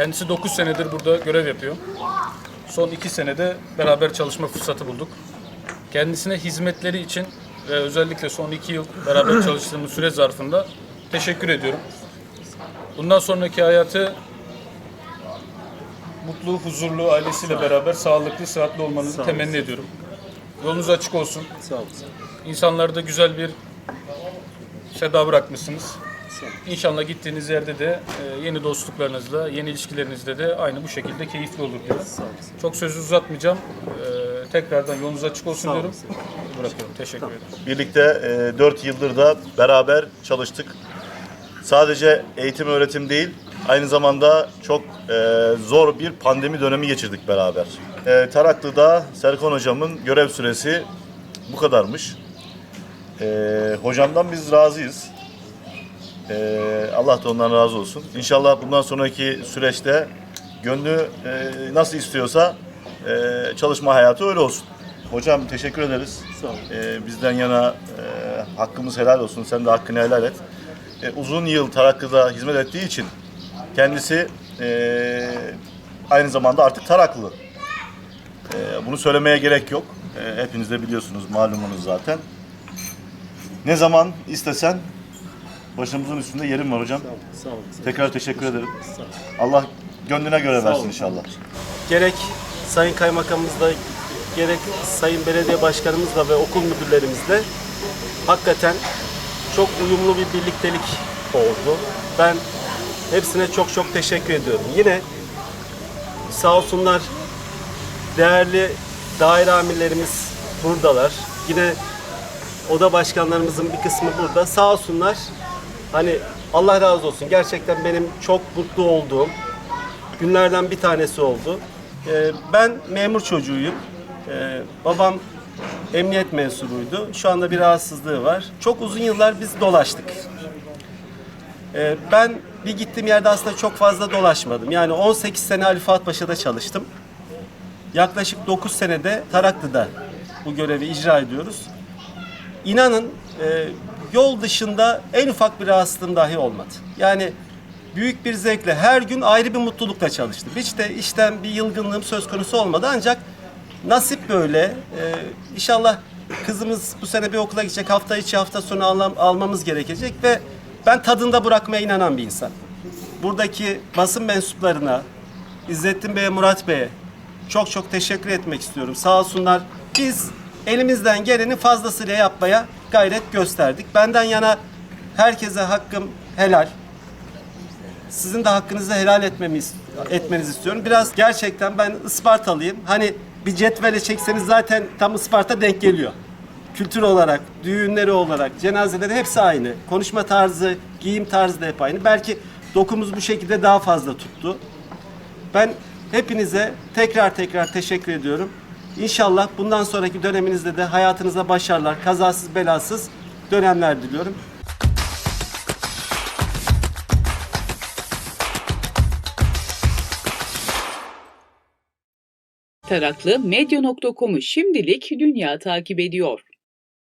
Kendisi 9 senedir burada görev yapıyor. Son 2 senede beraber çalışma fırsatı bulduk. Kendisine hizmetleri için ve özellikle son 2 yıl beraber çalıştığımız süre zarfında teşekkür ediyorum. Bundan sonraki hayatı mutlu, huzurlu, ailesiyle beraber sağlıklı, sıhhatli olmanızı temenni ediyorum. Yolunuz açık olsun. Sağ olasın. İnsanlarda güzel bir seda bırakmışsınız. İnşallah gittiğiniz yerde de e, yeni dostluklarınızda, yeni ilişkilerinizde de aynı bu şekilde keyifli olur diyorum. Çok sözü uzatmayacağım. E, tekrardan yolunuz açık olsun Sağ diyorum. Bırakıyorum. Teşekkür ederim. Birlikte e, 4 yıldır da beraber çalıştık. Sadece eğitim öğretim değil, aynı zamanda çok e, zor bir pandemi dönemi geçirdik beraber. E, Taraklı'da Serkan hocamın görev süresi bu kadarmış. E, hocamdan biz razıyız. E, Allah da ondan razı olsun. İnşallah bundan sonraki süreçte gönlü e, nasıl istiyorsa e, çalışma hayatı öyle olsun. Hocam teşekkür ederiz. Sağ olun. E, bizden yana e, hakkımız helal olsun. Sen de hakkını helal et. E, uzun yıl Taraklı'da hizmet ettiği için kendisi e, aynı zamanda artık Taraklı. E, bunu söylemeye gerek yok. E, hepiniz de biliyorsunuz, malumunuz zaten. Ne zaman istesen başımızın üstünde yerim var hocam. Sağ olasın. Sağ olasın. Tekrar teşekkür ederim. Sağ olun. Allah gönlüne göre versin olun. inşallah. Gerek Sayın Kaymakamımızla, gerek Sayın Belediye Başkanımızla ve okul müdürlerimizle hakikaten çok uyumlu bir birliktelik oldu. Ben hepsine çok çok teşekkür ediyorum. Yine sağ olsunlar değerli daire amirlerimiz buradalar. Yine oda başkanlarımızın bir kısmı burada. Sağ olsunlar. Hani Allah razı olsun. Gerçekten benim çok mutlu olduğum günlerden bir tanesi oldu. Ee, ben memur çocuğuyum. Ee, babam emniyet mensubuydu. Şu anda bir rahatsızlığı var. Çok uzun yıllar biz dolaştık. Ee, ben bir gittiğim yerde aslında çok fazla dolaşmadım. Yani 18 sene Ali Fuat Paşa'da çalıştım. Yaklaşık 9 senede Taraklı'da bu görevi icra ediyoruz. İnanın e, yol dışında en ufak bir rahatsızlığım dahi olmadı. Yani büyük bir zevkle her gün ayrı bir mutlulukla çalıştım. Hiç de işten bir yılgınlığım söz konusu olmadı ancak nasip böyle. E, inşallah kızımız bu sene bir okula gidecek. Hafta içi hafta sonu almam- almamız gerekecek ve ben tadında bırakmaya inanan bir insan. Buradaki basın mensuplarına, İzzettin Bey'e, Murat Bey'e çok çok teşekkür etmek istiyorum. Sağ olsunlar. Biz elimizden geleni fazlasıyla yapmaya gayret gösterdik. Benden yana herkese hakkım helal. Sizin de hakkınızı helal etmemiz etmenizi istiyorum. Biraz gerçekten ben Ispartalıyım. Hani bir cetvele çekseniz zaten tam Isparta denk geliyor. Kültür olarak, düğünleri olarak, cenazeleri hepsi aynı. Konuşma tarzı, giyim tarzı da hep aynı. Belki dokumuz bu şekilde daha fazla tuttu. Ben hepinize tekrar tekrar teşekkür ediyorum. İnşallah bundan sonraki döneminizde de hayatınızda başarılar, kazasız belasız dönemler diliyorum. Taraklı Medya.com'u şimdilik dünya takip ediyor.